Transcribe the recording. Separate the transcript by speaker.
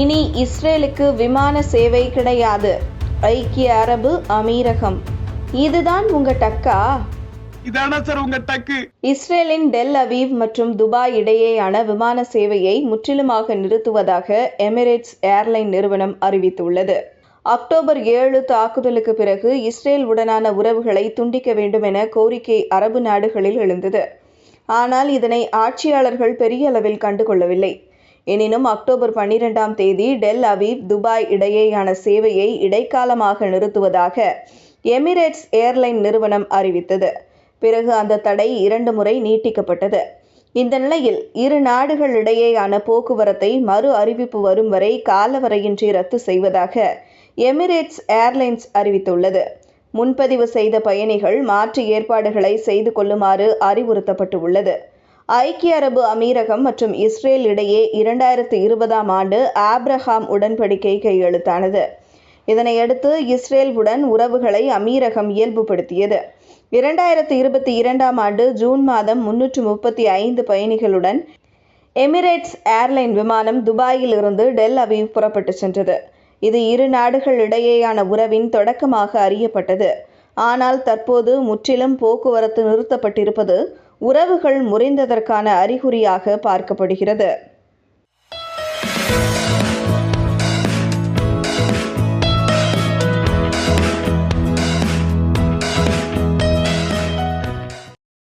Speaker 1: இனி இஸ்ரேலுக்கு விமான சேவை கிடையாது. ஐக்கிய அரபு அமீரகம். இதுதான் உங்க டக்கா?
Speaker 2: இதானா சார் உங்க டக்கு?
Speaker 1: இஸ்ரேலின் டெல் அவீவ் மற்றும் துபாய் இடையேயான விமான சேவையை முற்றிலுமாக நிறுத்துவதாக எமிரேட்ஸ் ஏர்லைன் நிறுவனம் அறிவித்துள்ளது. அக்டோபர் ஏழு தாக்குதலுக்கு பிறகு இஸ்ரேல் உடனான உறவுகளை துண்டிக்க வேண்டும் என கோரிக்கை அரபு நாடுகளில் எழுந்தது. ஆனால் இதனை ஆட்சியாளர்கள் பெரிய அளவில் கண்டுகொள்ளவில்லை. எனினும் அக்டோபர் பன்னிரெண்டாம் தேதி டெல் அவீவ் துபாய் இடையேயான சேவையை இடைக்காலமாக நிறுத்துவதாக எமிரேட்ஸ் ஏர்லைன் நிறுவனம் அறிவித்தது. பிறகு அந்த தடை இரண்டு முறை நீட்டிக்கப்பட்டது. இந்த நிலையில் இரு நாடுகளிடையேயான போக்குவரத்தை மறு அறிவிப்பு வரும் வரை காலவரையின்றி ரத்து செய்வதாக எமிரேட்ஸ் ஏர்லைன்ஸ் அறிவித்துள்ளது. முன்பதிவு செய்த பயணிகள் மாற்று ஏற்பாடுகளை செய்து கொள்ளுமாறு அறிவுறுத்தப்பட்டுள்ளது. ஐக்கிய அரபு அமீரகம் மற்றும் இஸ்ரேல் இடையே இரண்டாயிரத்து இருபதாம் ஆண்டு ஆப்ரஹாம் உடன்படிக்கை கையெழுத்தானது. இதனையடுத்து இஸ்ரேலுடன் உறவுகளை அமீரகம் இயல்புபடுத்தியது. இரண்டாயிரத்தி இருபத்தி இரண்டாம் ஆண்டு ஜூன் மாதம் முன்னூற்று முப்பத்தி ஐந்து பயணிகளுடன் எமிரேட்ஸ் ஏர்லைன் விமானம் துபாயில் இருந்து டெல் அவீவ் புறப்பட்டு சென்றது. இது இரு நாடுகளிடையேயான உறவின் தொடக்கமாக அறியப்பட்டது. ஆனால் தற்போது முற்றிலும் போக்குவரத்து நிறுத்தப்பட்டிருப்பது உறவுகள் முறிந்ததற்கான அறிகுறியாக பார்க்கப்படுகிறது.